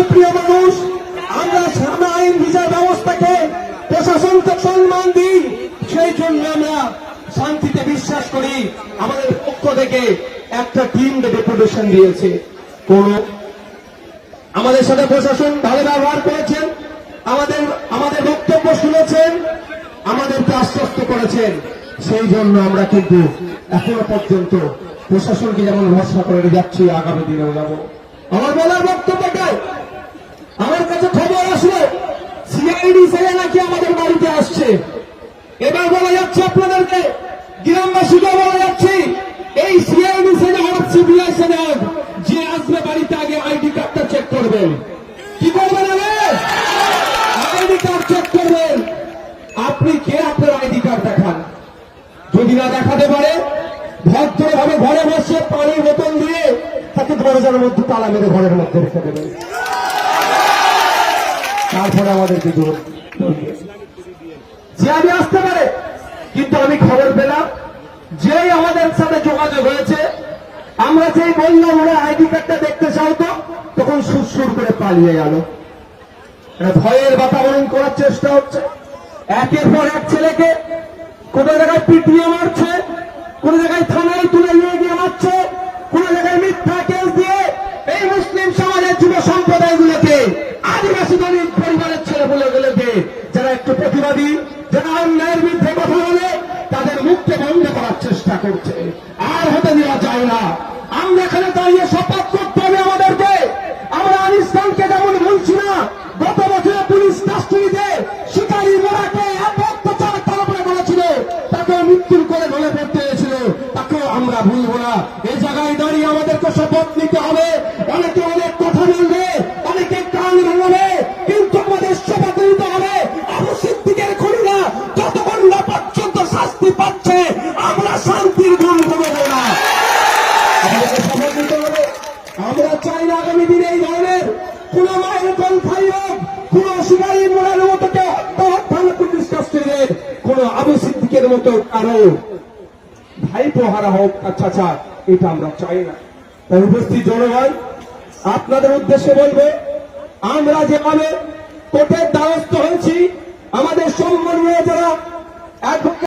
শান্তিপ্রিয় মানুষ, আমরা সামনে আইন বিচার ব্যবস্থাকে প্রশাসনকে সম্মান দিই, সেই জন্য আমরা শান্তিতে বিশ্বাস করি। আমাদের পক্ষ থেকে একটা টিম ডেপুটেশন দিয়েছে। কোন আমাদের সাথে প্রশাসন ভালো ব্যবহার করেছেন, আমাদের আমাদের বক্তব্য শুনেছেন, আমাদেরকে আশ্বস্ত করেছেন। সেই জন্য আমরা কিন্তু এখনও পর্যন্ত প্রশাসনকে যেমন ভরসা করে যাচ্ছি, আগামী দিনেও যাব। আমার বলার বক্তব্যটাই আমার কাছে খবর আসলো সিআইডি সেলে নাকি আমাদের বাড়িতে আসছে। এবার বলা যাচ্ছে আপনাদেরকে গ্রামবাসীকে বলা যাচ্ছে, এই সিআইডি সেলে হোক সিবিআই সেলে হোক যে আসবে বাড়িতে আগে আইডি কার্ডটা চেক করবেন। কি করবেন আইডি কার্ড চেক করবেন। আপনি কে আপনার আইডি কার্ড দেখান? যদি না দেখাতে পারে, ভদ্রভাবে ঘরে বসে পানির বোতল দরজার মধ্যে তালা মেরে ঘরের মধ্যে রেখে দেবেন তারপরে আমাদেরকে দূর যে আমি আসতে পারে, কিন্তু আমি খবর পেলাম, যেই আমাদের সাথে যোগাযোগ হয়েছে, আমরা যেই বললাম ওরা আইডি কার্ডটা দেখতে চাও তো, তখন সুর করে পালিয়ে গেল। ভয়ের বাতাবরণ করার চেষ্টা হচ্ছে। একের পর এক ছেলেকে কোন জায়গায় পিটিয়ে মারছে করছে। আর হতে দেওয়া যায় না। আমরা এখানে দাঁড়িয়ে শপথ করতে হবে আমাদেরকে। আমরা আনিস খানকে যেমন বলছি না, গত বছরে পুলিশ কাস্টডিতে শিকারী মোড়াকে অত্যাচার তার উপরে করেছিল তাকে মৃত্যুর করে ঢলে পড়তে হয়েছিল। তাকেও আমরা ভুলবো না। এই জায়গায় দাঁড়িয়ে আমাদেরকে শপথ নিতে হবে। অনেকে অনেক আগামী দিনে এই ধরনের কোন মায়ের হোক, কোন মোড়ার মতো কোন আবু সিদ্দিকের মতো কারও ভাই হোক চাচা, এটা আমরা চাই না। তাই উপস্থিত জনগণ, আপনাদের উদ্দেশ্যে বলব, আমরা যেভাবে